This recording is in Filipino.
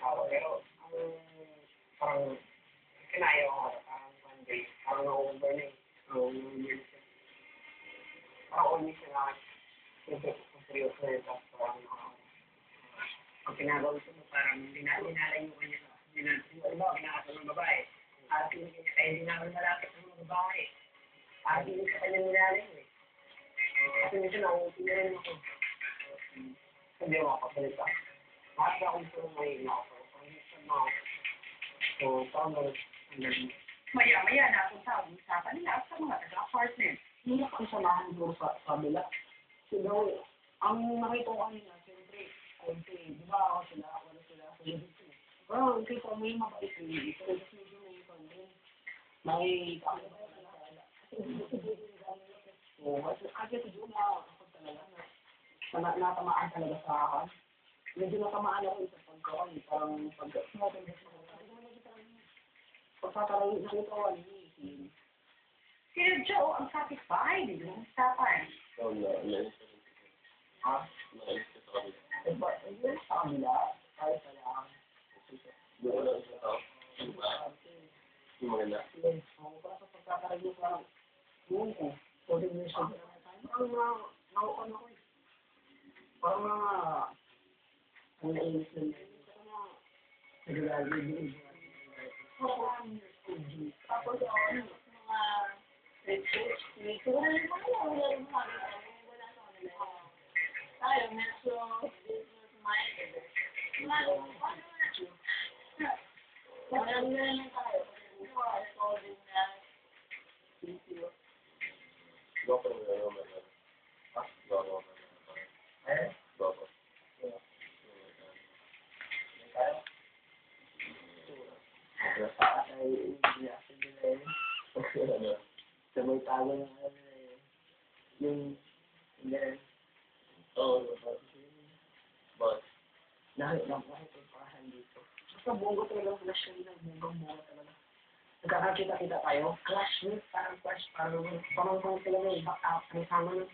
tao, tao, pero ang parang kinaya ko parang one day, parang na-over na eh. Na-over siya. Parang ulit siya na, siyempre, kung seryoso na yun, tapos parang ang pinagawa ko mo, parang niya. Dinan- Yung iba, kinakasal ng babae. At hindi niya kaya hindi namin malapit ng mga babae. At hindi sa kanya nilalayo eh. Kasi minsan nauuti na rin ako. Hindi ako makasalita. Lahat may ako. Ang ako. Ang. Maya-maya na kung sa usapan nila sa mga taga-apartment. Hindi kami samahan doon sa kabila. So, daw, ang nakita ko kanina, siyempre, konti, di ba ako sila, wala sila, sila dito. Ang kita mo yung mabait ko dito. Kasi medyo may pangin. May kami ba sila? Oo, kasi kasi si Juma, ako talaga na, na natamaan talaga sa akin. Medyo natamaan ako sa pagkakas, parang pag pagkakaroon nakita ko ano eh, Si Joe ang satisfied yung usapan. Oh, no, no. ha? Nainis ka sa kabila. Eh, ba, eh, yun sa kabila, kahit sa lang. Yung wala sa tao. Yung ba? Yung maganda. Yes, ako para sa pagkakaroon ko yun ko, coordination. Parang na, naukan ako eh. Parang na, ang nainis na yun. Naglalagay din. Tapos yung mga may tura yung mga wala yung mga wala sa kanila. Tayo, medyo business-minded. Lalo, ano na Wala na lang tayo. Wala ko din na Gwapo naman yung maganda. Ah, gwapo naman. Eh? Gwapo. Ay, reaction nila eh. Ano? Sabay tago ng ano eh. Yung, hindi, Oo, Bakit? Dahil lang kahit yung parahan dito. Basta bongo talaga flash yun ng bongo bongo talaga. Nagkakakita-kita tayo. Clash meet, parang clash, parang parang parang talaga yung back up. Ang sama ng